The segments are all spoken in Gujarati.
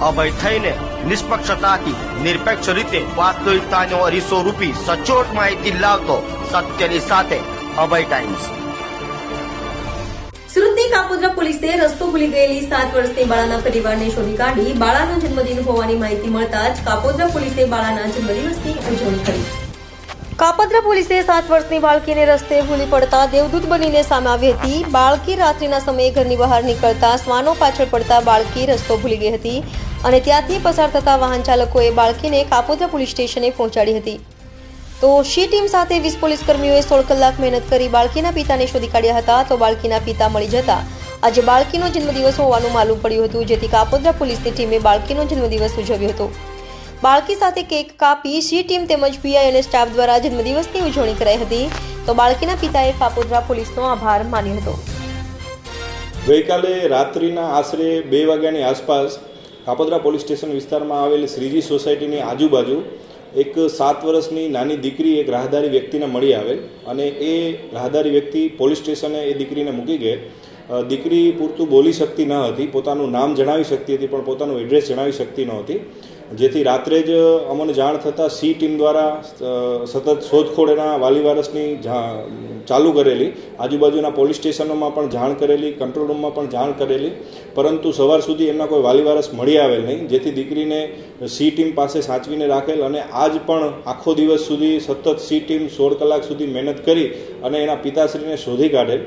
અભય થઈને નિષ્પક્ષતાથી નિરપેક્ષ રીતે વાસ્તવિકતાનો અરીસો રૂપી સચોટ માહિતી લાવતો સત્યની સાથે અભય ટાઈમ્સ. સુરતની કાપોદ્રા પોલીસે રસ્તો ભૂલી ગયેલી સાત વર્ષની બાળાના પરિવારને શોધી કાઢી બાળાનો જન્મદિન હોવાની માહિતી મળતા જ કાપોદ્રા પોલીસે બાળાના જન્મદિવસની ઉજવણી કરી. કાપોદ્રા પોલીસે સાત વર્ષની બાળકીને રસ્તે ભૂલી પડતા દેવદૂત બનીને સામે આવી હતી. બાળકી રાત્રિના સમયે ઘરની બહાર નીકળતા શ્વાનો પાછળ પડતા બાળકી રસ્તો ભૂલી ગઈ હતી અને ત્યાંથી પસાર થતા વાહન ચાલકોએ બાળકીને કાપોદ્રા પોલીસ સ્ટેશને પહોંચાડી હતી. તો શી ટીમ સાથે વીસ પોલીસ કર્મીઓએ સોળ કલાક મહેનત કરી બાળકીના પિતાને શોધી કાઢ્યા હતા તો બાળકીના પિતા મળી જતા. આજે બાળકીનો જન્મદિવસ હોવાનું માલુમ પડ્યું હતું, જેથી કાપોદ્રા પોલીસની ટીમે બાળકીનો જન્મદિવસ ઉજવ્યો હતો. બાળકી સાથે કેક કાપી સી ટીમ તેમજ પીઆઈ અને સ્ટાફ દ્વારા જન્મદિવસની ઉજવણી કરાઈ હતી. તો બાળકીના પિતાએ કાપોદ્રા પોલીસનો આભાર માન્યો હતો. ગઈકાલે રાત્રિના આશરે બે વાગ્યાની આસપાસ કાપોદ્રા પોલીસ સ્ટેશન વિસ્તારમાં આવેલી શ્રીજી સોસાયટીની આજુબાજુ એક સાત વર્ષની નાની દીકરી એક રાહદારી વ્યક્તિને મળી આવેલ અને એ રાહદારી વ્યક્તિ પોલીસ સ્ટેશને એ દીકરીને મૂકી ગઈ દીકરી પૂરતું બોલી શકતી ન હતી, પોતાનું નામ જણાવી શકતી હતી પણ પોતાનું એડ્રેસ જણાવી શકતી નહોતી જેથી રાત્રે જ અમને જાણ થતાં સી ટીમ દ્વારા સતત શોધખોળ એના વાલી વારસની ચાલુ કરેલી. આજુબાજુના પોલીસ સ્ટેશનોમાં પણ જાણ કરેલી, કંટ્રોલ રૂમમાં પણ જાણ કરેલી. પરંતુ સવાર સુધી એમના કોઈ વાલી વારસ મળી આવેલ નહીં. જેથી દીકરીને સી ટીમ પાસે સાચવીને રાખેલ અને આજ પણ આખો દિવસ સુધી સતત સી ટીમ સોળ કલાક સુધી મહેનત કરી અને એના પિતાશ્રીને શોધી કાઢેલ.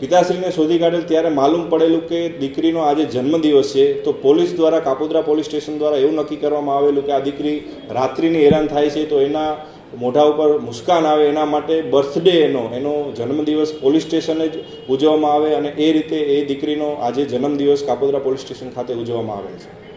પિતાશ્રીને શોધી કાઢેલ ત્યારે માલુમ પડેલું કે દીકરીનો આજે જન્મદિવસ છે, તો પોલીસ દ્વારા, કાપોદ્રા પોલીસ સ્ટેશન દ્વારા એવું નક્કી કરવામાં આવેલું કે આ દીકરી રાત્રિની હેરાન થાય છે, તો એના મોઢા ઉપર મુસ્કાન આવે, એના માટે બર્થડે એનો એનો જન્મદિવસ પોલીસ સ્ટેશને જ ઉજવવામાં આવે અને એ રીતે એ દીકરીનો આજે જન્મદિવસ કાપોદ્રા પોલીસ સ્ટેશન ખાતે ઉજવવામાં આવેલ છે.